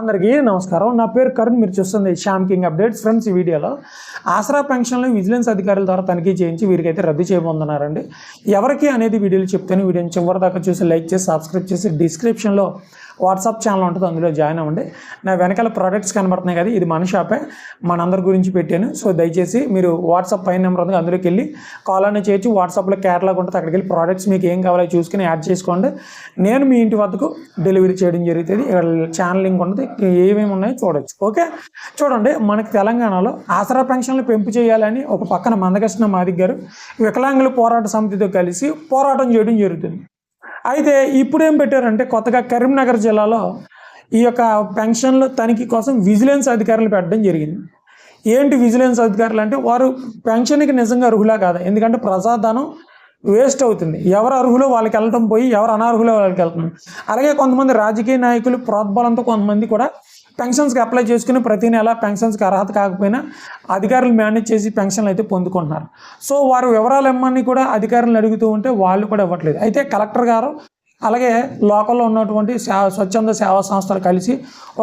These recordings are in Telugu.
అందరికీ నమస్కారం. నా పేరు కరుణ్. మీరు చూస్తుంది శ్యామ్ కింగ్ అప్డేట్స్. ఫ్రెండ్స్ ఈ వీడియోలో ఆసరా పెన్షన్లు విజిలెన్స్ అధికారుల ద్వారా తనిఖీ చేయించి వీరికైతే రద్దు చేయబోతున్నారండి. ఎవరికి అనేది వీడియోలు చెప్తాను వీడియోని చివరి దాకా చూసి లైక్ చేసి సబ్స్క్రైబ్ చేసి డిస్క్రిప్షన్లో వాట్సాప్ ఛానల్ ఉంటుంది అందులో జాయిన్ అవ్వండి. నా వెనకాల ప్రోడక్ట్స్ కనబడుతున్నాయి కదా ఇది మన షాపే మనందరి గురించి పెట్టాను. సో దయచేసి మీరు వాట్సాప్ పైన నెంబర్ ఉంది అందులోకి వెళ్ళి కాల్ అనేది చేయొచ్చు. వాట్సాప్లో క్యాటలాగ్ ఉంటుంది అక్కడికి వెళ్ళి ప్రోడక్ట్స్ మీకు ఏం కావాలో చూసుకుని యాడ్ చేసుకోండి. నేను మీ ఇంటి వద్దకు డెలివరీ చేయడం జరుగుతుంది. ఇక్కడ ఛానల్ లింక్ ఉంటుంది ఏమేమి ఉన్నాయో చూడొచ్చు. ఓకే? చూడండి మనకి తెలంగాణలో ఆసరా వికలాంగులను పెంపు చేయాలని ఒక పక్కన మందకృష్ణ మాదిక్ గారు వికలాంగుల పోరాట సమితితో కలిసి పోరాటం చేయడం జరుగుతుంది. అయితే ఇప్పుడు ఏం పెట్టారంటే కొత్తగా కరీంనగర్ జిల్లాలో ఈ యొక్క పెన్షన్ల తనిఖీ కోసం విజిలెన్స్ అధికారులు పెట్టడం జరిగింది. ఏంటి విజిలెన్స్ అధికారులు అంటే వారు పెన్షన్కి నిజంగా అర్హులా కాదా? ఎందుకంటే ప్రజాధనం వేస్ట్ అవుతుంది. ఎవరు అర్హులో వాళ్ళకి వెళ్ళటం పోయి ఎవరు అనర్హులో వాళ్ళకి వెళ్తుంది అలాగే కొంతమంది రాజకీయ నాయకులు ప్రోద్బలంతో కొంతమంది కూడా పెన్షన్స్కి అప్లై చేసుకుని ప్రతి నెల పెన్షన్స్కి అర్హత కాకపోయినా అధికారులు మేనేజ్ చేసి పెన్షన్లు అయితే పొందుకుంటున్నారు. సో వారు వివరాలు ఇమ్మని కూడా అధికారులను అడుగుతూ ఉంటే వాళ్ళు కూడా ఇవ్వట్లేదు. అయితే కలెక్టర్ గారు అలాగే లోకల్లో ఉన్నటువంటి సేవ స్వచ్ఛంద సేవా సంస్థలు కలిసి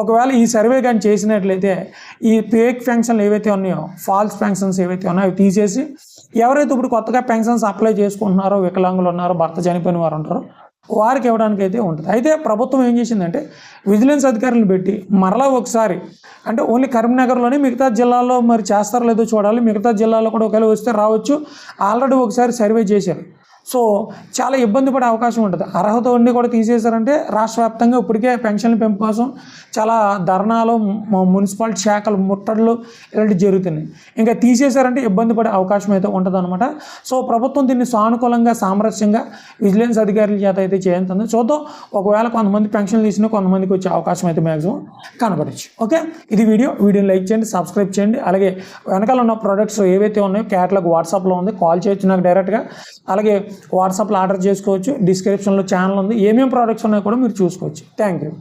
ఒకవేళ ఈ సర్వే కానీ చేసినట్లయితే ఈ ఫేక్ పెన్షన్లు ఏవైతే ఉన్నాయో ఫాల్స్ పెన్షన్స్ ఏవైతే ఉన్నాయో అవి తీసేసి ఎవరైతే ఇప్పుడు కొత్తగా పెన్షన్స్ అప్లై చేసుకుంటున్నారో వికలాంగులు ఉన్నారో భర్త చనిపోయిన వారు ఉంటారో వారికి ఇవ్వడానికి అయితే ఉంటుంది. అయితే ప్రభుత్వం ఏం చేసిందంటే విజిలెన్స్ అధికారులను పెట్టి మరలా ఒకసారి అంటే ఓన్లీ కరీంనగర్లోనే మిగతా జిల్లాల్లో మరి చేస్తారో లేదో చూడాలి. మిగతా జిల్లాలో కూడా ఒకవేళ వస్తే రావచ్చు. ఆల్రెడీ ఒకసారి సర్వే చేశారు. సో చాలా ఇబ్బంది పడే అవకాశం ఉంటుంది. అర్హత ఉండి కూడా తీసేశారంటే రాష్ట్ర వ్యాప్తంగా ఇప్పటికే పెన్షన్ల పెంపు కోసం చాలా ధర్నాలు మున్సిపాలిటీ శాఖలు ముట్టడులు ఇలాంటివి జరుగుతున్నాయి. ఇంకా తీసేశారంటే ఇబ్బంది పడే అవకాశం అయితే ఉంటుందన్నమాట. సో ప్రభుత్వం దీన్ని సానుకూలంగా సామరస్యంగా విజిలెన్స్ అధికారుల చేత అయితే చేయించింది. చూద్దాం ఒకవేళ కొంతమంది పెన్షన్లు తీసినా కొంతమందికి వచ్చే అవకాశం అయితే మ్యాక్సిమం కనబడచ్చు. ఓకే? ఇది వీడియో. వీడియోని లైక్ చేయండి సబ్స్క్రైబ్ చేయండి. అలాగే వెనకాల ఉన్న ప్రోడక్ట్స్ ఏవైతే ఉన్నాయో క్యాటలాగ్ వాట్సాప్లో ఉంది. కాల్ చేయొచ్చు నాకు డైరెక్ట్గా. అలాగే వాట్సాప్లో ఆర్డర్ చేసుకోవచ్చు డిస్క్రిప్షన్లో ఛానల్ ఉంది ఏమేమి ప్రోడక్ట్స్ ఉన్నాయో కూడా మీరు చూసుకోవచ్చు. Thank you